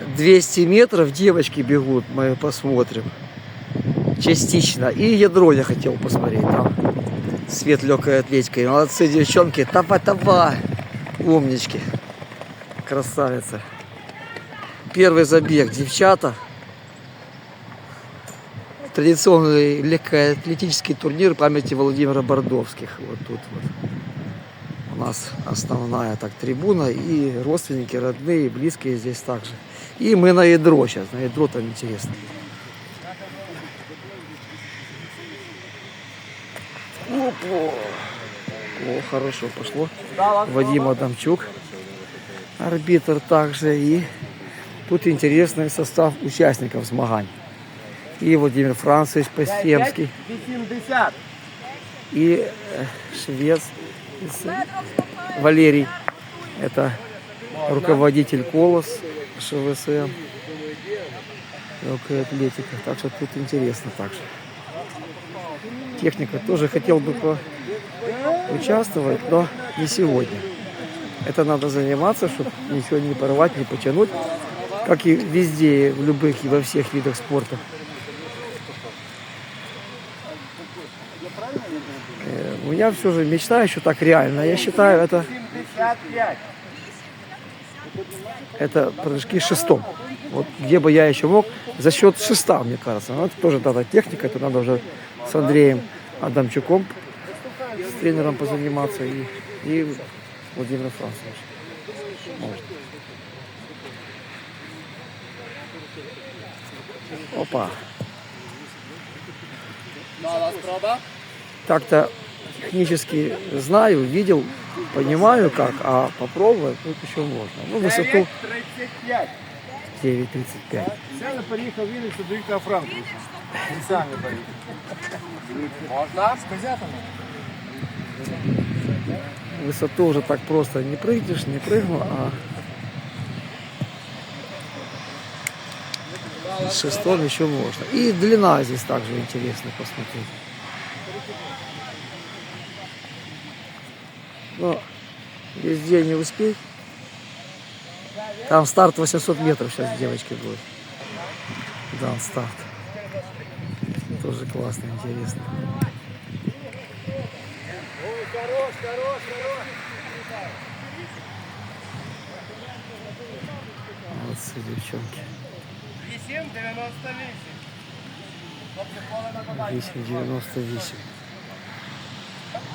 200 метров девочки бегут, мы посмотрим. Частично. И ядро я хотел посмотреть. Там свет легкой атлетикой. Молодцы, девчонки. Давай. Умнички. Красавица. Первый забег. Девчата. Традиционный легкоатлетический турнир памяти Владимира Бордовских. Вот тут вот. У нас основная так трибуна и родственники, родные, близкие здесь также. И мы на ядро сейчас. На ядро там интересно. Опа. О, хорошо пошло. Вадим Адамчук, арбитр также. И тут интересный состав участников змагань. И Владимир Францевич Постемский, 80. и э, э, Валерий. Это руководитель Колос ШВСМ. Легкая атлетика. Так что тут интересно также. Техника тоже хотел бы участвовать, но не сегодня. Это надо заниматься, чтобы ничего не порвать, не потянуть, как и везде, в любых и во всех видах спорта. Э, У меня все же мечта еще так реально. Я считаю, это, 75. Это прыжки шестом. Вот где бы я еще мог, за счет шеста, мне кажется. Но это тоже надо техника, это надо уже с Андреем Адамчуком, с тренером позаниматься и, и Владимир Францевич. Может. Опа. Так-то технически знаю, видел, понимаю как, а попробовать тут еще можно. Ну, высоту 9.35. 9.35. Саме переїхав в Вінницю до Віктора Франковича. Він самі переїхав. Можна? З козятами. Высоту уже так просто не прыгнешь, не прыгну, а с шестом еще можно. И длина здесь также интересно посмотреть. Но везде не успеть. Там старт 800 метров сейчас девочки будет. Да, старт. Тоже классно, интересно. Хорош, хорош, хорош. Молодцы, девчонки. 8,98. 8,98.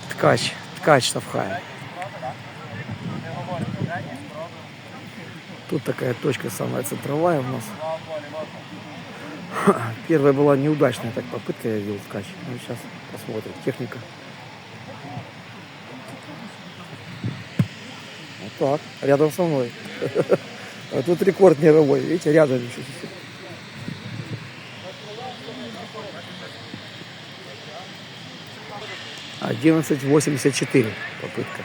Ткач, ткач Савхай. Тут такая точка самая центровая у нас. Первая была неудачная так попытка, я видел ткач. Ну, сейчас посмотрим. Техника. Вот так, рядом со мной. А тут рекорд мировой, видите, рядом еще. Одиннадцать восемьдесят четыре попытка.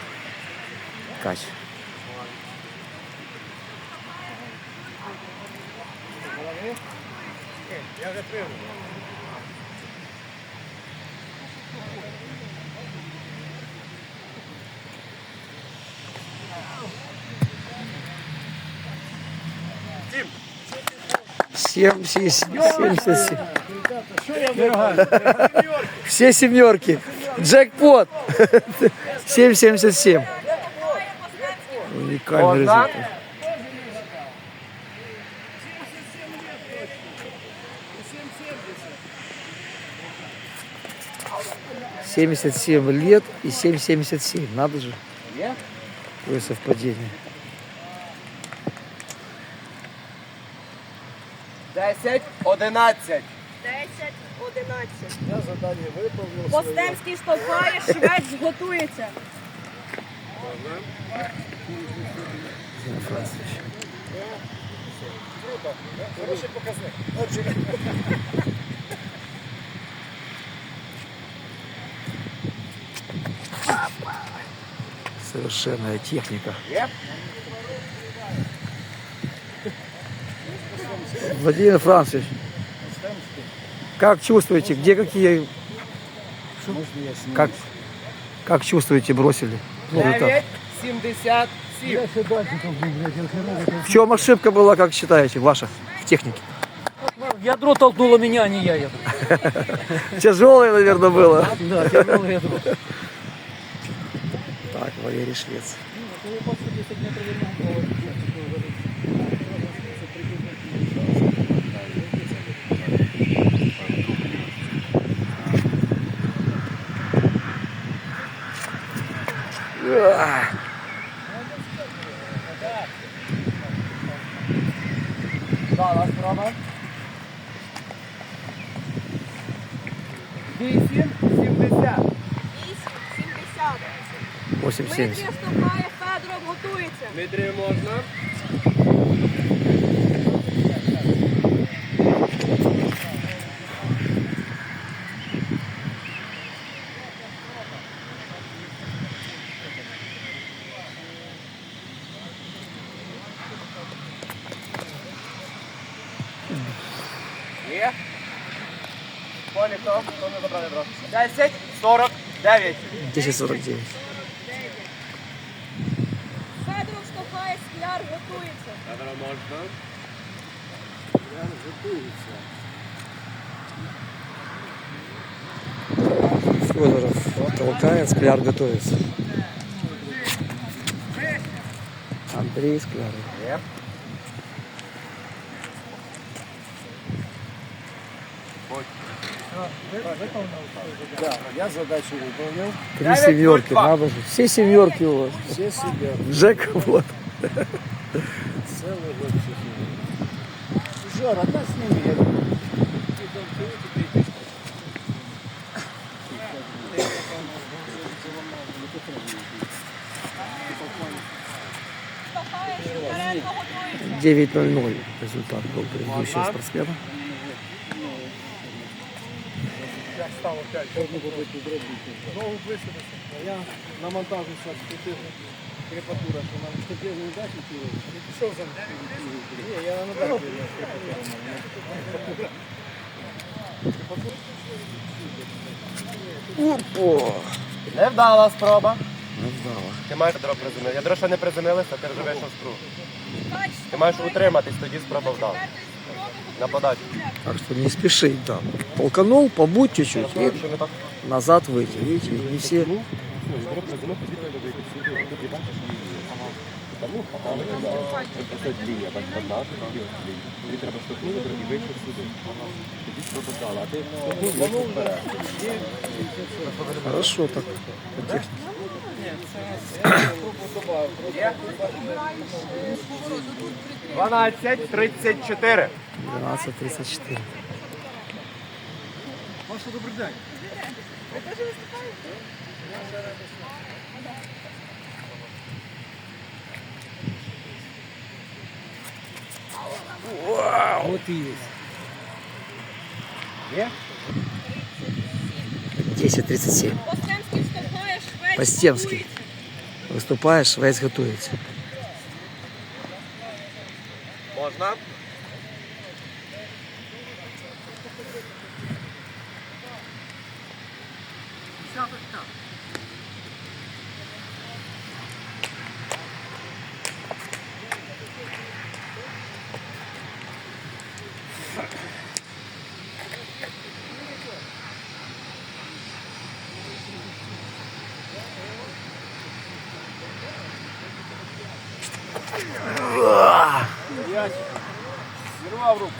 Ткач. 76, 77. Все семерки. Джекпот. 7,77. Уникальный результат. Семьдесят семь лет и семь семьдесят семь. Надо же. Какое совпадение. 10, 11. 10, 11. Я задання виповнив. Постемський штовхає, швець готується. Францевич. Хороший показник. Отже, Совершенная техника. Є? Владимир Францевич, как чувствуете, где какие, как, как чувствуете, бросили? Ну, результат. 9, 77. Сім. В чем ошибка была, как считаете, ваша в технике? Ядро толкнуло меня, а не я ядро. Тяжелое, наверное, было. Да, тяжелое ядро. Так, Валерий Швец. 8,70. 8,70. Дмитрій штовхає, Федоров готується. Дмитрію можна. Є. Полі хто? Хто не забрав ядро? 10, 49. 10,49. Ядро можна. Федоров толкает, Скляр готовится. Андрей Скляр. Є. Да, я задачу выполнил. Три семерки, надо же. Все семерки у вас. Все себя. Джек вот. Целый год все себя. Жора, да с ними я Шевченко готується. 9.00 результат был предыдущего спортсмена. Як стало 5? Знову висадився. Я на монтажу сейчас крепил крепатура, что нам хотел не ничего. Пішов за Не, я на даче. Опа! Не вдала спроба. Не вдало. Ти маєш ядро приземлити. Ядро ще не приземлилося, ти вийшов з. Ти маєш утриматись, тоді спроба вдала. На подачу. Так что не спешить, да. Толканул, побудь чуть-чуть и назад выйти. Видите, не все. Ми зробимо знову відповідь, як сюди люди бачиш її. Тому хапали це дління, бачиш, одна, дві дління. Тобі треба штовхнути, і вийшов сюди. Тоді пропадала, а ти штовхнув, вийшов вперед. Хорошо так. Дванадцять тридцять чотири. Дванадцять тридцять чотири. Маша, добрий день. Ви теж виступаєте? Вот и есть. Є? 10.37. Постемський штовхає, Швець Постемський. готується. Выступаешь, Швейц готовится. Можна. Зірвав руку.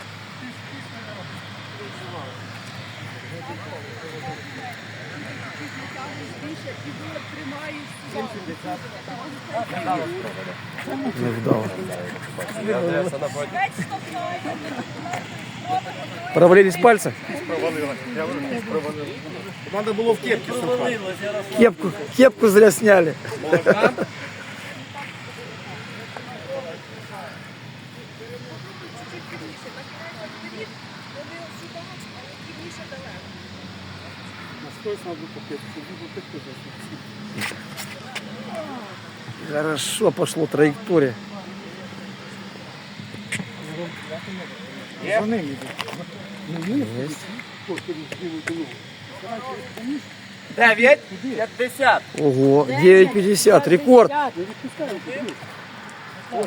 Не вдало. Адреса на боді. Швець штовхає. Провалились пальцы? Треба було в кепці сухати. Кепку, кепку зря сняли. Хорошо пошло траектория. Є? Есть. 9, 50. Ого, 9,50, рекорд.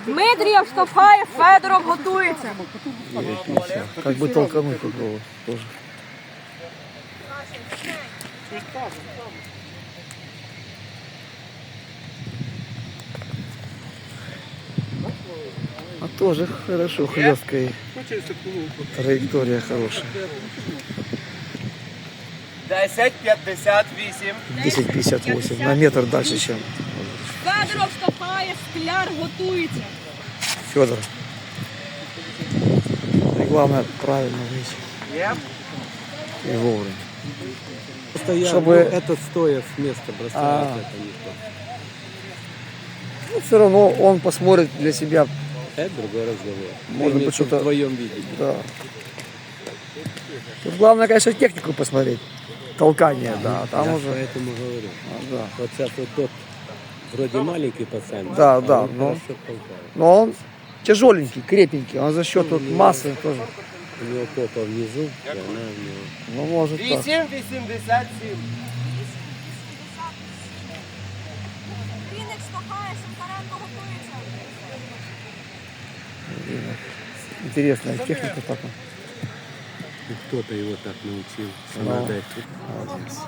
Дмитрієв штовхає, Федоров готується. 9,50. Как бы толкануть попробовать тоже. А тоже хорошо, хлесткая траектория хорошая. 10, 58. 10,58, на метр дальше, чем Федоров штовхає, скляр готується. Федор. И главное правильно выйти Є. и вовремя. Просто я, Чтобы- ну, это стоя с места бросает, А. это не то. Ну, все равно он посмотрит для себя, Это другой разговор. Может Имеется быть, что-то- в твоем видении. да. Тут главное, конечно, технику посмотреть. Толкание, да, там Я уже. поэтому говорю. а, Да. Вот сейчас вот тот вроде маленький пацан. Да, а да, он но- хорошо толкает. Но он тяжеленький, крепенький, он за счет вот массы тоже. У него попа внизу, и она в него. Ну, может так. 8, 87. Вінник штовхає, Шинкаренко готується. Интересная техника так. И кто-то его так научил, что Да. надо Молодец.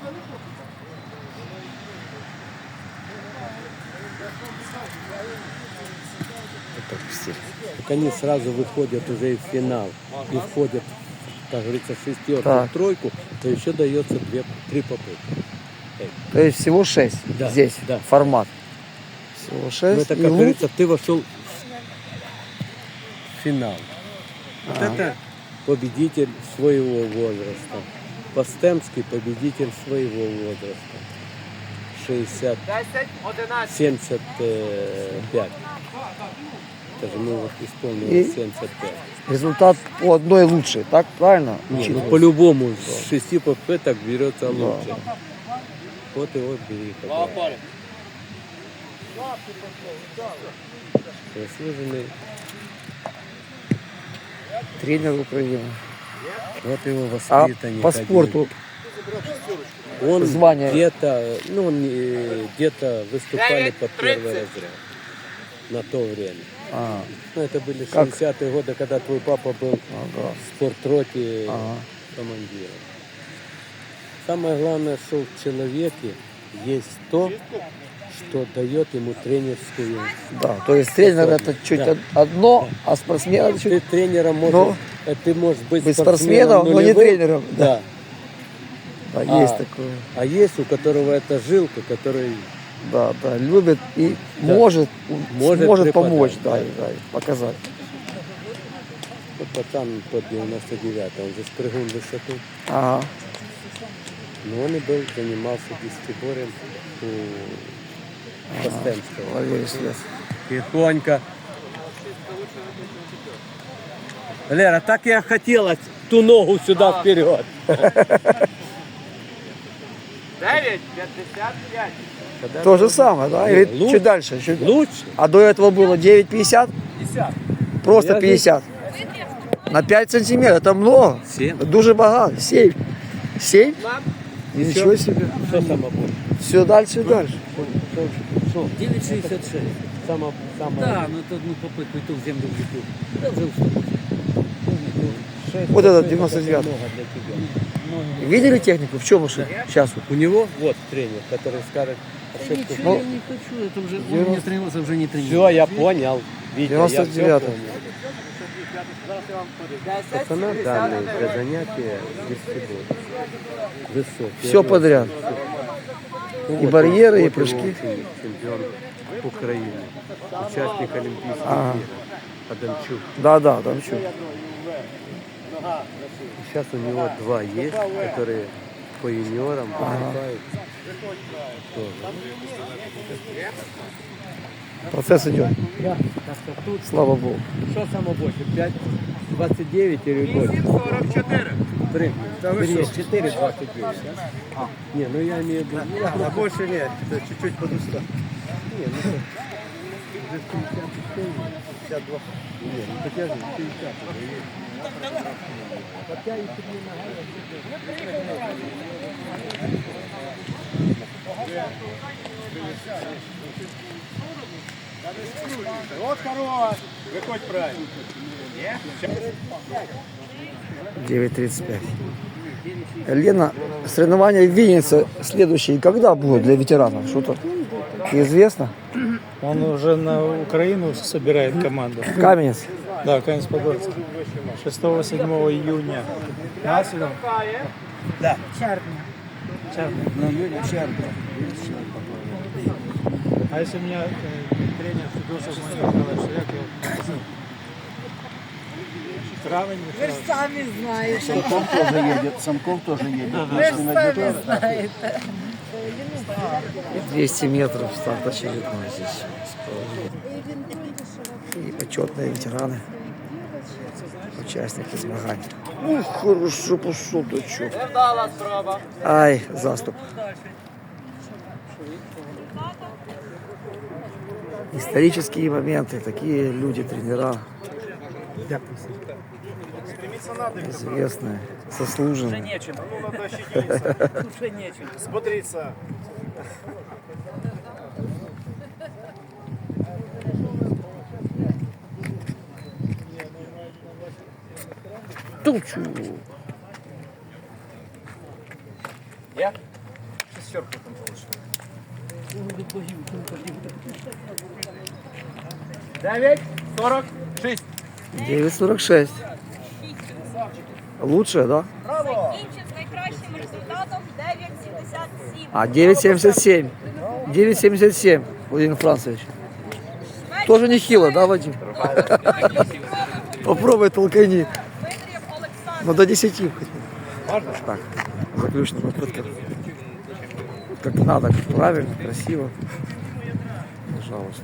Так стиль. Так они сразу выходят уже и в финал. И входят, как говорится, в шестерку, Так. в тройку, то еще дается две, три попытки. То есть всего 6 Да, здесь да. формат. Всего 6. Ну, это, как говорится, ты вошел в финал. Вот это победитель своего возраста. Постемский победитель своего возраста. 60, 10, 11. 75. Это же мы вот исполнили И- 75. Результат по одной лучшей, так правильно? Не, ну по-любому с шести попыток берется лучше. Вот его бери. подряд. Заслуженный. Тренер Украины. Вот его А воспитанник. по один. спорту Он звание? где-то, ну, э, где-то выступали под первый разряд на то время. А, Ну, это были Как? 60-е годы, когда твой папа был ага, в спортроте ага. командиром. Самое главное, что в человеке есть то, что дает ему тренерскую. Да, то есть тренер это чуть Да. од- одно, а спортсмен это Ты чуть... тренером можешь, Ну, э, ты можешь быть, быть спортсменом, но не тренером, Да. Да, А. есть такое. А есть у которого это жилка, который Да, да, любит и Да. может, Может может помочь, да, да. да, показать. вот пацан под 99 он же спрыгнул в высоту. Ага. Но он и был, занимался десятиборем у Костенского. Слез. Тихонько. Лера, так я хотела ту ногу сюда вперед. 9, 55. То же самое, да? Или лучше. чуть дальше. чуть- Лучше. А до этого было 9,50? 50. Просто Я 50. На 5 сантиметров. Это много. Семь. Дуже багато. 7. 7? Ничего себе. Что самое? Все дальше и дальше. 9,66. Само, самое Да, ну это ну попытку в землю. Да, уже. Вот этот 99. много для тебя. Видели технику? В чем уже? Сейчас вот. У него вот тренер, который скажет ошибку. ничего я не хочу, это уже, он не тренировался, уже не тренируется. Все, я понял. Витя, я все 99. понял. Пацана данные для занятия вестибуль. Высокий. Все подряд. Ну, И вот барьеры, и прыжки. Чемпион Украины. Участник Олимпийских Ага. игр. Адамчук. Да, да, что? Сейчас у него два есть, которые по юниорам выступают. Тоже. Процесс идет. Да, так тут Слава Богу. что самое больше? 5, 29 или больше? 44. Прыгни. Вернее, 4, 29, да? Не, ну я имею в виду... ну, А больше нет, чуть-чуть подустал. Не, ну, От хорош! Виходь правильно. 9.35. Лена, соревнования в Виннице следующие когда будут для ветеранов? Что-то известно? Он уже на Украину собирает команду. Каменец. Да, Каменец-Подольск. 6-7 июня. Наследом? Да. Червня. Червня. А если меня э, тренер Федосов сказал, что я говорю, Травень, Михайлович. Самков тоже едет, Самков тоже едет. Если найдет, 200 метров старт очередной здесь. И почетные ветераны, участники змагань. Ну, хорошо чё. Ай, заступ. Исторические моменты, такие люди, тренера. Известные, заслуженные. Смотрится. Тучу. Дев'ять, сорок, шість. 9.46. Лучше, да? Закінчив з найкращим результатом 9,77. А 9.77. 9.77, Владимир Францевич. Тоже нехило, да, Вадим? Попробуй толкани. Ну, до 10 хотя бы. Так, заключная попытка. Как надо, как правильно, красиво. Пожалуйста.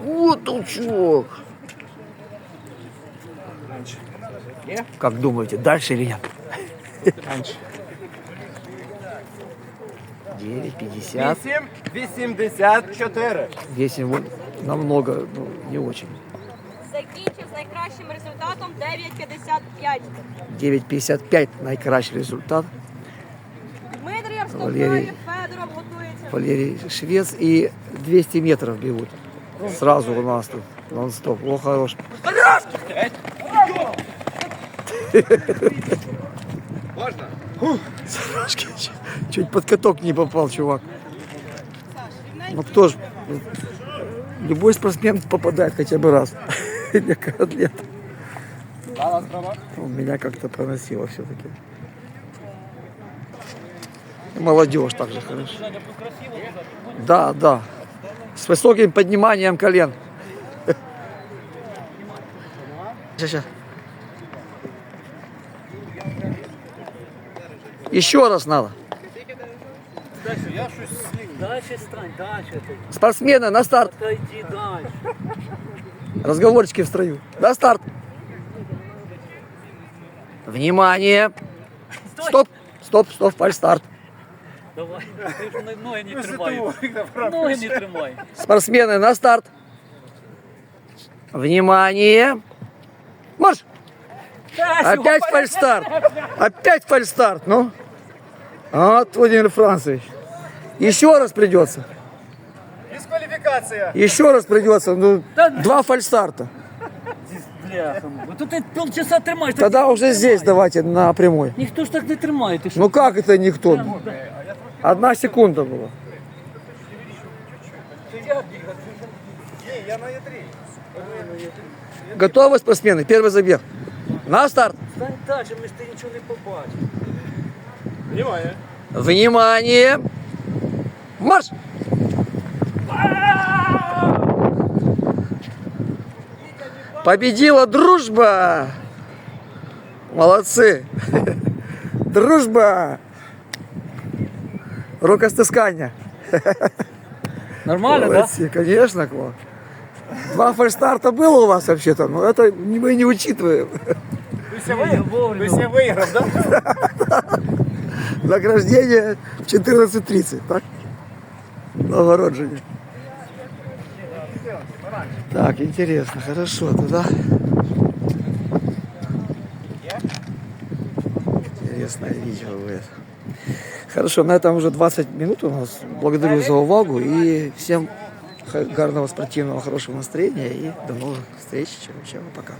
Вот толчок. Как думаете, дальше или нет? Раньше. 9,50. Вісім, вісімдесят чотири. 10 вот намного, ну, не очень. Закінчив з найкращим результатом 9,55. 9,55 найкращий результат. Дмитрієв Валерій. вступає, Федоров готується. Валерий Швец и 200 метров бегут. Сразу у нас тут нон-стоп. О, хорош. Можна? Сорожки. Чуть- Чуть под каток не попал, чувак. Ну кто ж, любой спортсмен попадает хотя бы раз. Как атлет. Ну, Меня как-то проносило все-таки. Молодежь также хорошо. Да, да. С высоким подниманием колен. Ща, Еще раз надо. Дальше стань, дальше ти. Спортсмены, на старт. Отойди дальше. Разговорчики в строю. На старт. Внимание. Стоп, стоп, стоп, фальстарт. Давай. Ти ж не- ноги не тримай. Ноги не тримай. Спортсмены, на старт. Внимание. Марш! Опять фальстарт. Опять фальстарт. Ну. Вот, Владимир Францевич. Еще раз придется. Дискваліфікація. Еще раз придется. Ну, два фальстарта. Бляха. ну Тут ти полчаса тримаєш. так Тогда уже здесь давайте на прямой. Ніхто ж так не тримає. Ти що? Ну как это никто? Одна секунда была. Готовы спортсмены? Первый забег. На старт. Стань далі, ми ж ти нічого не побачиш. Внимание. Внимание! Марш! Победила дружба! Молодцы! Дружба! Рукостискання. Нормально, так? Молодці, конечно, Кло. Два фальстарта было у вас вообще-то, но это мы не учитываем. Ви все виграв, так? Награждение в 14.30, так? Новгороджение. Так, интересно, хорошо, туда. Интересное видео будет. Хорошо, на этом уже 20 минут у нас. Благодарю за увагу и всем гарного спортивного, хорошего настроения и до новых встреч. Чао, чао, пока.